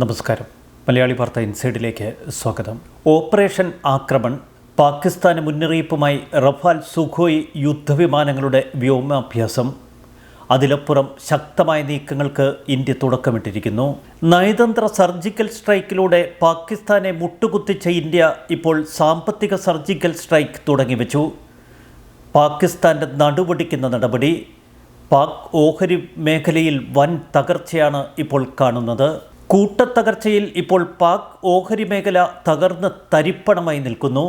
നമസ്കാരം. മലയാളി വാർത്ത ഇൻസൈഡിലേക്ക് സ്വാഗതം. ഓപ്പറേഷൻ ആക്രമൺ പാകിസ്ഥാന് മുന്നറിയിപ്പുമായി റഫാൽ സുഖോയ് യുദ്ധവിമാനങ്ങളുടെ വ്യോമാഭ്യാസം. അതിലപ്പുറം ശക്തമായ നീക്കങ്ങൾക്ക് ഇന്ത്യ തുടക്കമിട്ടിരിക്കുന്നു. നയതന്ത്ര സർജിക്കൽ സ്ട്രൈക്കിലൂടെ പാകിസ്ഥാനെ മുട്ടുകുത്തിച്ച ഇന്ത്യ ഇപ്പോൾ സാമ്പത്തിക സർജിക്കൽ സ്ട്രൈക്ക് തുടങ്ങിവെച്ചു. പാകിസ്ഥാന്റെ നടുവടിക്കുന്ന നടപടി പാക് ഓഹരി മേഖലയിൽ വൻ തകർച്ചയാണ് ഇപ്പോൾ കാണുന്നത്. കൂട്ടത്തകർച്ചയിൽ ഇപ്പോൾ പാക് ഓഹരി മേഖല തകർന്ന് തരിപ്പണമായി നിൽക്കുന്നു.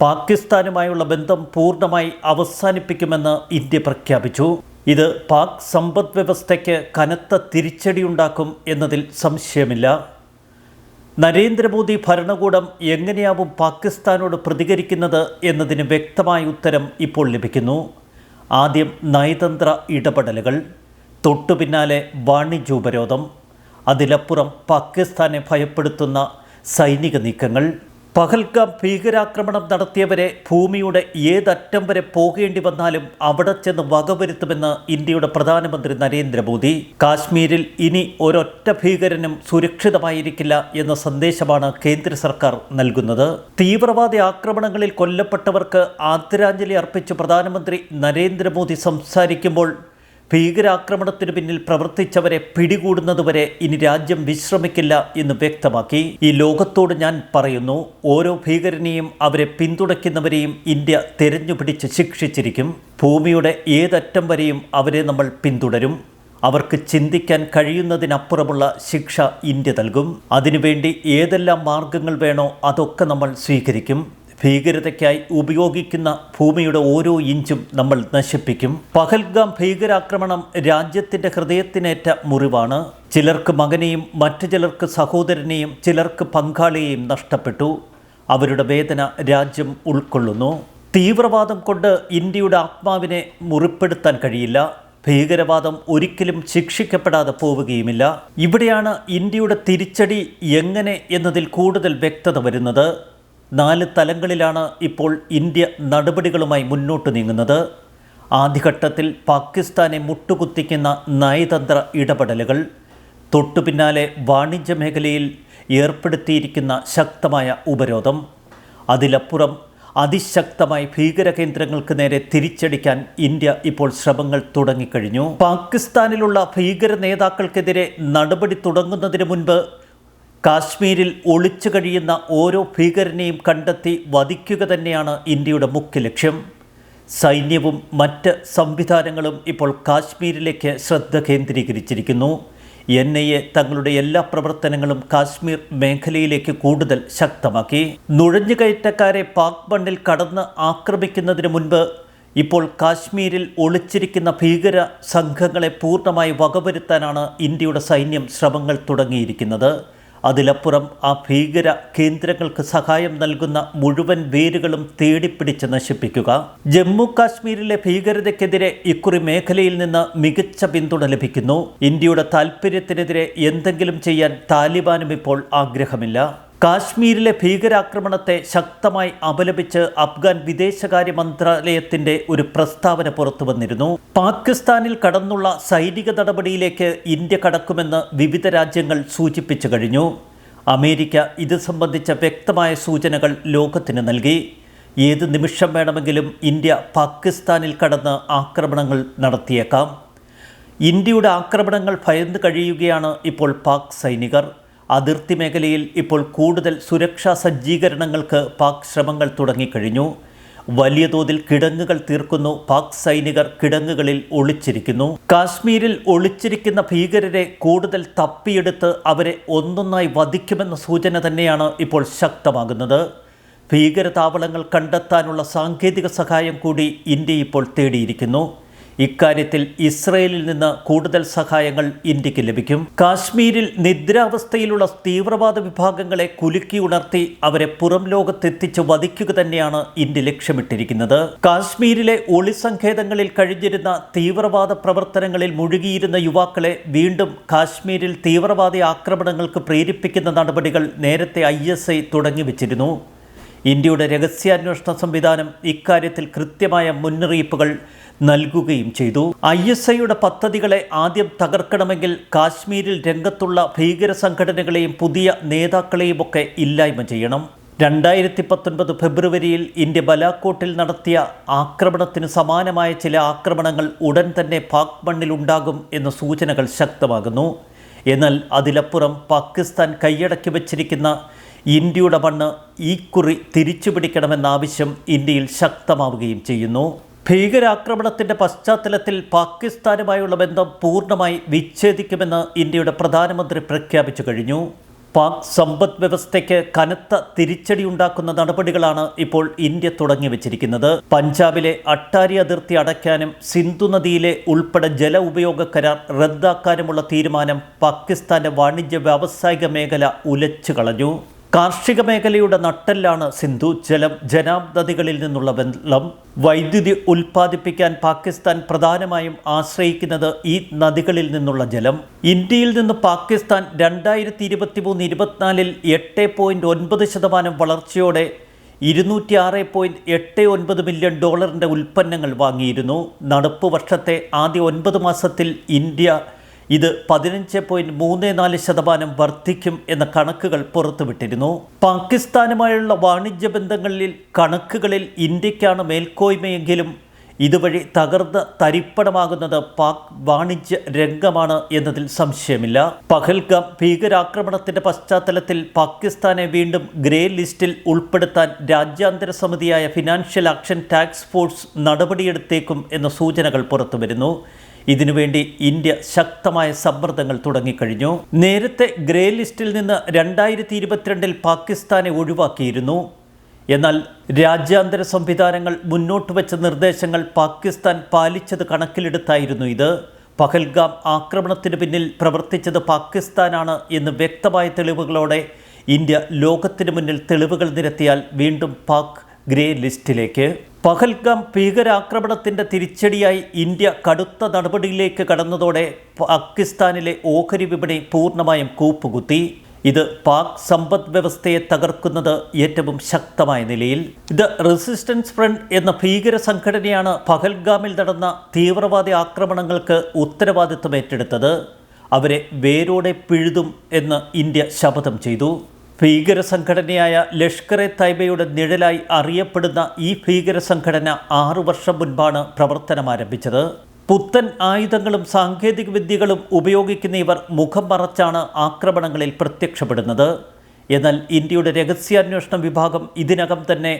പാകിസ്ഥാനുമായുള്ള ബന്ധം പൂർണമായി അവസാനിപ്പിക്കുമെന്ന് ഇന്ത്യ പ്രഖ്യാപിച്ചു. ഇത് പാക് സമ്പദ് വ്യവസ്ഥയ്ക്ക് കനത്ത തിരിച്ചടിയുണ്ടാക്കും എന്നതിൽ സംശയമില്ല. നരേന്ദ്രമോദി ഭരണകൂടം എങ്ങനെയാവും പാകിസ്ഥാനോട് പ്രതികരിക്കുന്നത് എന്നതിന് വ്യക്തമായ ഉത്തരം ഇപ്പോൾ ലഭിക്കുന്നു. ആദ്യം നയതന്ത്ര ഇടപെടലുകൾ തൊട്ടു പിന്നാലെ വാണിജ്യോപരോധം അതിലപ്പുറം പാകിസ്ഥാനെ ഭയപ്പെടുത്തുന്ന സൈനിക നീക്കങ്ങൾ. പഹൽഗാം ഭീകരാക്രമണം നടത്തിയവരെ ഭൂമിയുടെ ഏതറ്റം വരെ പോകേണ്ടി വന്നാലും അവിടെ ചെന്ന് വകവരുത്തുമെന്ന് ഇന്ത്യയുടെ പ്രധാനമന്ത്രി നരേന്ദ്രമോദി. കാശ്മീരിൽ ഇനി ഒരൊറ്റ ഭീകരനും സുരക്ഷിതമായിരിക്കില്ല എന്ന സന്ദേശമാണ് കേന്ദ്ര സർക്കാർ നൽകുന്നത്. തീവ്രവാദി ആക്രമണങ്ങളിൽ കൊല്ലപ്പെട്ടവർക്ക് ആദരാഞ്ജലി അർപ്പിച്ച് പ്രധാനമന്ത്രി നരേന്ദ്രമോദി സംസാരിക്കുമ്പോൾ ഭീകരാക്രമണത്തിന് പിന്നിൽ പ്രവർത്തിച്ചവരെ പിടികൂടുന്നതുവരെ ഇനി രാജ്യം വിശ്രമിക്കില്ല എന്ന് വ്യക്തമാക്കി. ഈ ലോകത്തോട് ഞാൻ പറയുന്നു ഓരോ ഭീകരനെയും അവരെ പിന്തുണയ്ക്കുന്നവരെയും ഇന്ത്യ തെരഞ്ഞുപിടിച്ച് ശിക്ഷിച്ചിരിക്കും. ഭൂമിയുടെ ഏതറ്റം വരെയും അവരെ നമ്മൾ പിന്തുടരും. അവർക്ക് ചിന്തിക്കാൻ കഴിയുന്നതിനപ്പുറമുള്ള ശിക്ഷ ഇന്ത്യ നൽകും. അതിനുവേണ്ടി ഏതെല്ലാം മാർഗങ്ങൾ വേണോ അതൊക്കെ നമ്മൾ സ്വീകരിക്കും. ഭീകരതയ്ക്കായി ഉപയോഗിക്കുന്ന ഭൂമിയുടെ ഓരോ ഇഞ്ചും നമ്മൾ നശിപ്പിക്കും. പഹൽഗാം ഭീകരാക്രമണം രാജ്യത്തിന്റെ ഹൃദയത്തിനേറ്റ മുറിവാണ്. ചിലർക്ക് മകനെയും മറ്റു ചിലർക്ക് സഹോദരനെയും ചിലർക്ക് പങ്കാളിയെയും നഷ്ടപ്പെട്ടു. അവരുടെ വേദന രാജ്യം ഉൾക്കൊള്ളുന്നു. തീവ്രവാദം കൊണ്ട് ഇന്ത്യയുടെ ആത്മാവിനെ മുറിപ്പെടുത്താൻ കഴിയില്ല. ഭീകരവാദം ഒരിക്കലും ശിക്ഷിക്കപ്പെടാതെ പോവുകയുമില്ല. ഇവിടെയാണ് ഇന്ത്യയുടെ തിരിച്ചടി എങ്ങനെ എന്നതിൽ കൂടുതൽ വ്യക്തത വരുന്നത്. നാല് തലങ്ങളിലാണ് ഇപ്പോൾ ഇന്ത്യ നടപടികളുമായി മുന്നോട്ട് നീങ്ങുന്നത്. ആദ്യഘട്ടത്തിൽ പാകിസ്ഥാനെ മുട്ടുകുത്തിക്കുന്ന നയതന്ത്ര ഇടപെടലുകൾ തൊട്ടു പിന്നാലെ വാണിജ്യ മേഖലയിൽ ഏർപ്പെടുത്തിയിരിക്കുന്ന ശക്തമായ ഉപരോധം അതിലപ്പുറം അതിശക്തമായി ഭീകരകേന്ദ്രങ്ങൾക്ക് നേരെ തിരിച്ചടിക്കാൻ ഇന്ത്യ ഇപ്പോൾ ശ്രമങ്ങൾ തുടങ്ങിക്കഴിഞ്ഞു. പാകിസ്ഥാനിലുള്ള ഭീകര നേതാക്കൾക്കെതിരെ നടപടി തുടങ്ങുന്നതിന് മുൻപ് കാശ്മീരിൽ ഒളിച്ചു കഴിയുന്ന ഓരോ ഭീകരനെയും കണ്ടെത്തി വധിക്കുക തന്നെയാണ് ഇന്ത്യയുടെ മുഖ്യ ലക്ഷ്യം. സൈന്യവും മറ്റ് സംവിധാനങ്ങളും ഇപ്പോൾ കാശ്മീരിലേക്ക് ശ്രദ്ധ കേന്ദ്രീകരിച്ചിരിക്കുന്നു. എൻ ഐ എ തങ്ങളുടെ എല്ലാ പ്രവർത്തനങ്ങളും കാശ്മീർ മേഖലയിലേക്ക് കൂടുതൽ ശക്തമാക്കി. നുഴഞ്ഞുകയറ്റക്കാരെ പാക് മണ്ണിൽ കടന്ന് ആക്രമിക്കുന്നതിന് മുൻപ് ഇപ്പോൾ കാശ്മീരിൽ ഒളിച്ചിരിക്കുന്ന ഭീകര സംഘങ്ങളെ പൂർണമായി വകവരുത്താനാണ് ഇന്ത്യയുടെ സൈന്യം ശ്രമങ്ങൾ തുടങ്ങിയിരിക്കുന്നത്. അതിലപ്പുറം ആ ഭീകര കേന്ദ്രങ്ങൾക്ക് സഹായം നൽകുന്ന മുഴുവൻ വേരുകളും തേടിപ്പിടിച്ച് നശിപ്പിക്കുക. ജമ്മു കാശ്മീരിലെ ഭീകരതയ്ക്കെതിരെ ഇക്കുറി മേഖലയിൽ നിന്ന് മികച്ച പിന്തുണ ലഭിക്കുന്നു. ഇന്ത്യയുടെ താൽപ്പര്യത്തിനെതിരെ എന്തെങ്കിലും ചെയ്യാൻ താലിബാനും ഇപ്പോൾ ആഗ്രഹമില്ല. കാശ്മീരിലെ ഭീകരാക്രമണത്തെ ശക്തമായി അപലപിച്ച് അഫ്ഗാൻ വിദേശകാര്യ മന്ത്രാലയത്തിന്റെ ഒരു പ്രസ്താവന പുറത്തു വന്നിരുന്നു. പാകിസ്ഥാനിൽ കടന്നുള്ള സൈനിക നടപടിയിലേക്ക് ഇന്ത്യ കടക്കുമെന്ന് വിവിധ രാജ്യങ്ങൾ സൂചിപ്പിച്ചു കഴിഞ്ഞു. അമേരിക്ക ഇത് സംബന്ധിച്ച വ്യക്തമായ സൂചനകൾ ലോകത്തിന് നൽകി. ഏത് നിമിഷം വേണമെങ്കിലും ഇന്ത്യ പാകിസ്ഥാനിൽ കടന്ന് ആക്രമണങ്ങൾ നടത്തിയേക്കാം. ഇന്ത്യയുടെ ആക്രമണങ്ങൾ ഭയന്ന് കഴിയുകയാണ് ഇപ്പോൾ പാക് സൈനികർ. അതിർത്തി മേഖലയിൽ ഇപ്പോൾ കൂടുതൽ സുരക്ഷാ സജ്ജീകരണങ്ങൾക്ക് പാക് ശ്രമങ്ങൾ തുടങ്ങിക്കഴിഞ്ഞു. വലിയ തോതിൽ കിടങ്ങുകൾ തീർക്കുന്നു. പാക് സൈനികർ കിടങ്ങുകളിൽ ഒളിച്ചിരിക്കുന്നു. കാശ്മീരിൽ ഒളിച്ചിരിക്കുന്ന ഭീകരരെ കൂടുതൽ തപ്പിയെടുത്ത് അവരെ ഒന്നൊന്നായി വധിക്കുമെന്ന സൂചന തന്നെയാണ് ഇപ്പോൾ ശക്തമാകുന്നത്. ഭീകരതാവളങ്ങൾ കണ്ടെത്താനുള്ള സാങ്കേതിക സഹായം കൂടി ഇന്ത്യ ഇപ്പോൾ തേടിയിരിക്കുന്നു. ഇക്കാര്യത്തിൽ ഇസ്രയേലിൽ നിന്ന് കൂടുതൽ സഹായങ്ങൾ ഇന്ത്യയ്ക്ക് ലഭിക്കും. കാശ്മീരിൽ നിദ്രാവസ്ഥയിലുള്ള തീവ്രവാദ വിഭാഗങ്ങളെ കുലുക്കി ഉണർത്തി അവരെ പുറം ലോകത്തെത്തിച്ച് വധിക്കുക തന്നെയാണ് ഇന്ത്യ ലക്ഷ്യമിട്ടിരിക്കുന്നത്. കാശ്മീരിലെ ഒളിസങ്കേതങ്ങളിൽ കഴിഞ്ഞിരുന്ന തീവ്രവാദ പ്രവർത്തനങ്ങളിൽ മുഴുകിയിരുന്ന യുവാക്കളെ വീണ്ടും കാശ്മീരിൽ തീവ്രവാദി ആക്രമണങ്ങൾക്ക് പ്രേരിപ്പിക്കുന്ന നടപടികൾ നേരത്തെ ഐ എസ് ഐ തുടങ്ങിവെച്ചിരുന്നു ഇന്ത്യയുടെ രഹസ്യാന്വേഷണ സംവിധാനം ഇക്കാര്യത്തിൽ കൃത്യമായ മുന്നറിയിപ്പുകൾ നൽകുകയും ചെയ്തു. ഐ എസ് ഐയുടെ പദ്ധതികളെ ആദ്യം തകർക്കണമെങ്കിൽ കാശ്മീരിൽ രംഗത്തുള്ള ഭീകര സംഘടനകളെയും പുതിയ നേതാക്കളെയുമൊക്കെ ഇല്ലായ്മ ചെയ്യണം. രണ്ടായിരത്തി പത്തൊൻപത് ഫെബ്രുവരിയിൽ ഇന്ത്യ ബലാക്കോട്ടിൽ നടത്തിയ ആക്രമണത്തിന് സമാനമായ ചില ആക്രമണങ്ങൾ ഉടൻ തന്നെ പാക് മണ്ണിലുണ്ടാകും എന്ന സൂചനകൾ ശക്തമാകുന്നു. എന്നാൽ അതിലപ്പുറം പാകിസ്ഥാൻ കൈയടക്കി വച്ചിരിക്കുന്ന ഇന്ത്യയുടെ മണ്ണ് ഈ കുറി തിരിച്ചു പിടിക്കണമെന്ന ആവശ്യം ഇന്ത്യയിൽ ശക്തമാവുകയും ചെയ്യുന്നു. ഭീകരാക്രമണത്തിന്റെ പശ്ചാത്തലത്തിൽ പാകിസ്ഥാനുമായുള്ള ബന്ധം പൂർണമായി വിച്ഛേദിക്കുമെന്ന് ഇന്ത്യയുടെ പ്രധാനമന്ത്രി പ്രഖ്യാപിച്ചു കഴിഞ്ഞു. പാക് സമ്പദ് വ്യവസ്ഥയ്ക്ക് കനത്ത തിരിച്ചടിയുണ്ടാക്കുന്ന നടപടികളാണ് ഇപ്പോൾ ഇന്ത്യ തുടങ്ങി വച്ചിരിക്കുന്നത്. പഞ്ചാബിലെ അട്ടാരി അതിർത്തി അടയ്ക്കാനും സിന്ധു നദിയിലെ ഉൾപ്പെടെ ജല ഉപയോഗ കരാർ റദ്ദാക്കാനുമുള്ള തീരുമാനം പാകിസ്ഥാന്റെ വാണിജ്യ വ്യാവസായിക മേഖല ഉലച്ചു കളഞ്ഞു കാർഷിക മേഖലയുടെ നട്ടെല്ലാണ് സിന്ധു. ജലം ജനാബ് നദികളിൽ നിന്നുള്ള വെള്ളം വൈദ്യുതി ഉൽപ്പാദിപ്പിക്കാൻ പാകിസ്ഥാൻ പ്രധാനമായും ആശ്രയിക്കുന്നത് ഈ നദികളിൽ നിന്നുള്ള ജലം. ഇന്ത്യയിൽ നിന്ന് പാകിസ്ഥാൻ രണ്ടായിരത്തി ഇരുപത്തി മൂന്ന് ഇരുപത്തിനാലിൽ എട്ട് പോയിന്റ് ഒൻപത് ശതമാനം വളർച്ചയോടെ ഇരുന്നൂറ്റി ആറ് പോയിന്റ് എട്ട് ഒൻപത് മില്യൺ ഡോളറിന്റെ ഉൽപ്പന്നങ്ങൾ വാങ്ങിയിരുന്നു. നടപ്പ് വർഷത്തെ ആദ്യ ഒൻപത് മാസത്തിൽ ഇന്ത്യ ഇത് പതിനഞ്ച് പോയിന്റ് മൂന്ന് നാല് ശതമാനം വർദ്ധിക്കും എന്ന കണക്കുകൾ പുറത്തുവിട്ടിരുന്നു. പാകിസ്ഥാനുമായുള്ള വാണിജ്യ ബന്ധങ്ങളിൽ കണക്കുകളിൽ ഇന്ത്യക്കാണ് മേൽക്കോയ്മയെങ്കിലും ഇതുവഴി തകർന്ന് തരിപ്പണമാകുന്നത് പാക് വാണിജ്യ രംഗമാണ് എന്നതിൽ സംശയമില്ല. പഹൽഗാം ഭീകരാക്രമണത്തിന്റെ പശ്ചാത്തലത്തിൽ പാകിസ്ഥാനെ വീണ്ടും ഗ്രേ ലിസ്റ്റിൽ ഉൾപ്പെടുത്താൻ രാജ്യാന്തര സമിതിയായ ഫിനാൻഷ്യൽ ആക്ഷൻ ടാക്സ് ഫോഴ്സ് നടപടിയെടുത്തേക്കും എന്ന സൂചനകൾ പുറത്തുവരുന്നു. ഇതിനുവേണ്ടി ഇന്ത്യ ശക്തമായ സമ്മർദ്ദങ്ങൾ തുടങ്ങിക്കഴിഞ്ഞു. നേരത്തെ ഗ്രേ ലിസ്റ്റിൽ നിന്ന് രണ്ടായിരത്തി ഇരുപത്തിരണ്ടിൽ പാകിസ്ഥാനെ ഒഴിവാക്കിയിരുന്നു. എന്നാൽ രാജ്യാന്തര സംവിധാനങ്ങൾ മുന്നോട്ട് വെച്ച നിർദ്ദേശങ്ങൾ പാകിസ്ഥാൻ പാലിച്ചത് കണക്കിലെടുത്തായിരുന്നു ഇത്. പഹൽഗാം ആക്രമണത്തിന് പിന്നിൽ പ്രവർത്തിച്ചത് പാകിസ്ഥാനാണ് എന്ന് വ്യക്തമായ തെളിവുകളോടെ ഇന്ത്യ ലോകത്തിന് മുന്നിൽ തെളിവുകൾ നിരത്തിയാൽ വീണ്ടും പാക് ഗ്രേ ലിസ്റ്റിലേക്ക്. പഹൽഗാം ഭീകരാക്രമണത്തിന്റെ തിരിച്ചടിയായി ഇന്ത്യ കടുത്ത നടപടിയിലേക്ക് കടന്നതോടെ പാകിസ്ഥാനിലെ ഓഹരി വിപണി പൂർണമായും കൂപ്പുകുത്തി. ഇത് പാക് സമ്പദ് വ്യവസ്ഥയെ തകർക്കുന്നത് ഏറ്റവും ശക്തമായ നിലയിൽ. ഇത് റെസിസ്റ്റൻസ് ഫ്രണ്ട് എന്ന ഭീകര സംഘടനയാണ് പഹൽഗാമിൽ നടന്ന തീവ്രവാദി ആക്രമണങ്ങൾക്ക് ഉത്തരവാദിത്വം ഏറ്റെടുത്തത്. അവരെ വേരോടെ പിഴുതും എന്ന് ഇന്ത്യ ശപഥം ചെയ്തു. ഭീകര സംഘടനയായ ലഷ്കർ എ തൈബയുടെ നിഴലായി അറിയപ്പെടുന്ന ഈ ഭീകര സംഘടന ആറു വർഷം മുൻപാണ് പ്രവർത്തനം ആരംഭിച്ചത്. പുത്തൻ ആയുധങ്ങളും സാങ്കേതിക വിദ്യകളും ഉപയോഗിക്കുന്ന ഇവർ മുഖം മറച്ചാണ് ആക്രമണങ്ങളിൽ പ്രത്യക്ഷപ്പെടുന്നത്. എന്നാൽ ഇന്ത്യയുടെ രഹസ്യാന്വേഷണ വിഭാഗം ഇതിനകം തന്നെ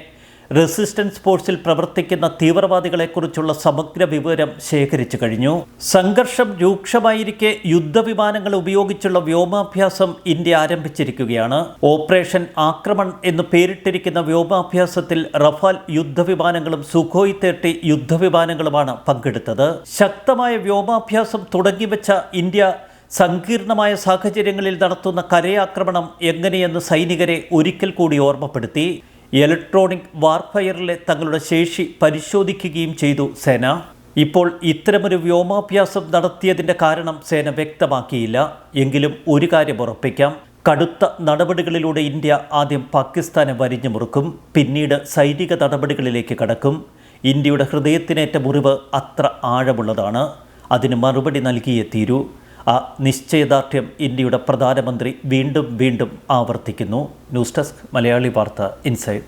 റെസിസ്റ്റൻസ് ഫോഴ്സിൽ പ്രവർത്തിക്കുന്ന തീവ്രവാദികളെക്കുറിച്ചുള്ള സമഗ്ര വിവരം ശേഖരിച്ചു കഴിഞ്ഞു. സംഘർഷം രൂക്ഷമായിരിക്കെ യുദ്ധവിമാനങ്ങൾ ഉപയോഗിച്ചുള്ള വ്യോമാഭ്യാസം ഇന്ത്യ ആരംഭിച്ചിരിക്കുകയാണ്. ഓപ്പറേഷൻ ആക്രമൺ എന്ന് പേരിട്ടിരിക്കുന്ന വ്യോമാഭ്യാസത്തിൽ റഫാൽ യുദ്ധവിമാനങ്ങളും സുഖോയ് തേർട്ടി യുദ്ധവിമാനങ്ങളുമാണ് പങ്കെടുത്തത്. ശക്തമായ വ്യോമാഭ്യാസം തുടങ്ങിവെച്ച ഇന്ത്യ സങ്കീർണമായ സാഹചര്യങ്ങളിൽ നടത്തുന്ന കരയാക്രമണം എങ്ങനെയെന്ന് സൈനികരെ ഒരിക്കൽ കൂടി ഓർമ്മപ്പെടുത്തി. ഇലക്ട്രോണിക് വാർഫയറിലെ തങ്ങളുടെ ശേഷി പരിശോധിക്കുകയും ചെയ്തു സേന. ഇപ്പോൾ ഇത്തരമൊരു വ്യോമാഭ്യാസം നടത്തിയതിന്റെ കാരണം സേന വ്യക്തമാക്കിയില്ല. എങ്കിലും ഒരു കാര്യം ഉറപ്പിക്കാം. കടുത്ത നടപടികളിലൂടെ ഇന്ത്യ ആദ്യം പാകിസ്ഥാനെ വരിഞ്ഞു മുറുക്കും. പിന്നീട് സൈനിക നടപടികളിലേക്ക് കടക്കും. ഇന്ത്യയുടെ ഹൃദയത്തിനേറ്റ മുറിവ് അത്ര ആഴമുള്ളതാണ്. അതിന് മറുപടി നൽകിയേ തീരൂ. ആ നിശ്ചയദാർഢ്യം ഇന്ത്യയുടെ പ്രധാനമന്ത്രി വീണ്ടും വീണ്ടും ആവർത്തിക്കുന്നു. ന്യൂസ് ഡെസ്ക് മലയാളി വാർത്ത ഇൻസൈഡ്.